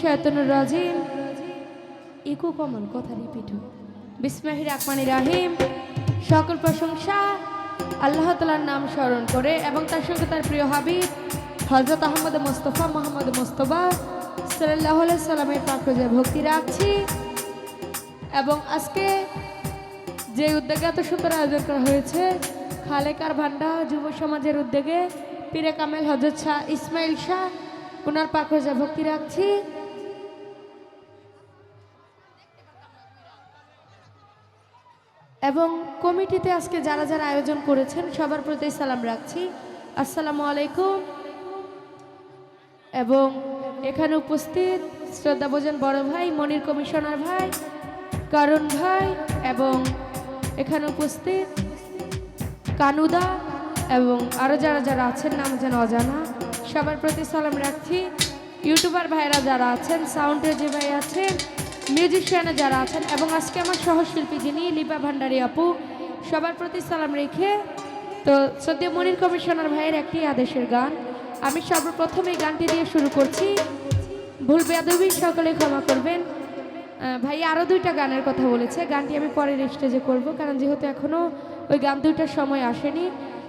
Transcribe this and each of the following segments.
শায়তানুর রাজিম। ইকু কমন কথা রিপিট বিসমিল্লাহির রহমানির রহিম। সকল প্রশংসা আল্লাহ তালার নাম স্মরণ করে এবং তার সঙ্গে তার প্রিয় হাবিব হজরত আহমদ মোস্তফা, মোহাম্মদ মোস্তফা সাল্লাহ সাল্লামের পাকড়ে ভক্তি রাখছি। এবং আজকে যে উদ্যোগে এত সুন্দর আয়োজন করা হয়েছে খালেকার ভান্ডা যুব সমাজের উদ্যোগে, পীরে কামেল হজরত শাহ ইসমাইল শাহ ওনার পাখরজা ভক্তি রাখছি। এবং কমিটিতে আজকে যারা যারা আয়োজন করেছেন, সবার প্রতি সালাম রাখছি। আসসালামু আলাইকুম। এবং এখানে উপস্থিত শ্রদ্ধাভোজন বড় ভাই, মনির কমিশনার ভাই, কারণ ভাই, এবং এখানে উপস্থিত কানুদা এবং আরও যারা যারা আছেন, নাম যেন অজানা, সবার প্রতি সালাম রাখছি। ইউটিউবার ভাইরা যারা আছেন, সাউন্ডে যে ভাই আছেন মিউজিশিয়ানে যারা আছেন এবং আজকে আমার সহশিল্পী যিনি লিপা ভান্ডারী আপু, সবার প্রতি সালাম রেখে, তো সদ্য মনির কমিশনার ভাইয়ের একটি আদেশের গান। আমি সর্বপ্রথম এই গানটি দিয়ে শুরু করছি। ভুল বেদবি সকলে ক্ষমা করবেন। ভাই আরও দুইটা গানের কথা বলেছে। গানটি আমি পরের স্টেজে করব, কারণ যেহেতু এখনও ওই গান দুইটার সময় আসেনি।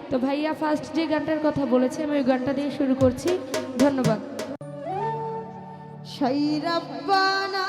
তো ভাইয়া ফার্স্ট যে গানটার কথা বলেছে, আমি ওই গানটা দিয়ে শুরু করছি। ধন্যবাদ। সাইরাব্বানা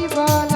Viva la